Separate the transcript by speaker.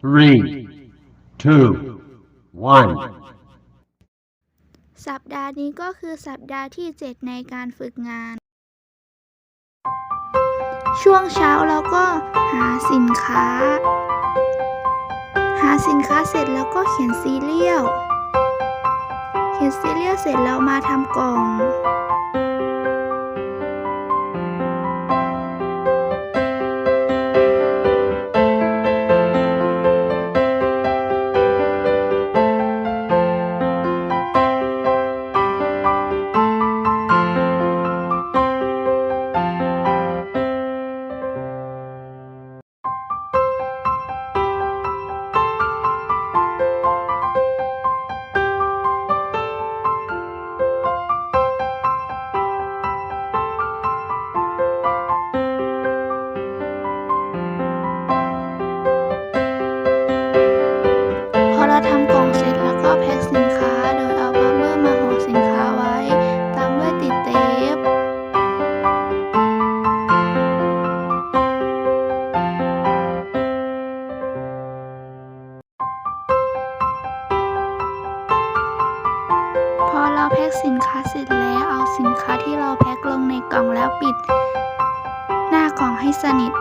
Speaker 1: three, two, one.
Speaker 2: สัปดาห์นี้ก็คือสัปดาห์ที่ 7 ในการฝึกงาน ช่วงเช้าเราก็หาสินค้า หาสินค้าเสร็จแล้วก็เขียนซีเรียล เขียนซีเรียลเสร็จแล้วมาทำกล่อง เราแพ็คสินค้าเสร็จแล้วเอาสินค้าที่เราแพ็คลงในกล่องแล้วปิด หน้ากล่องให้สนิท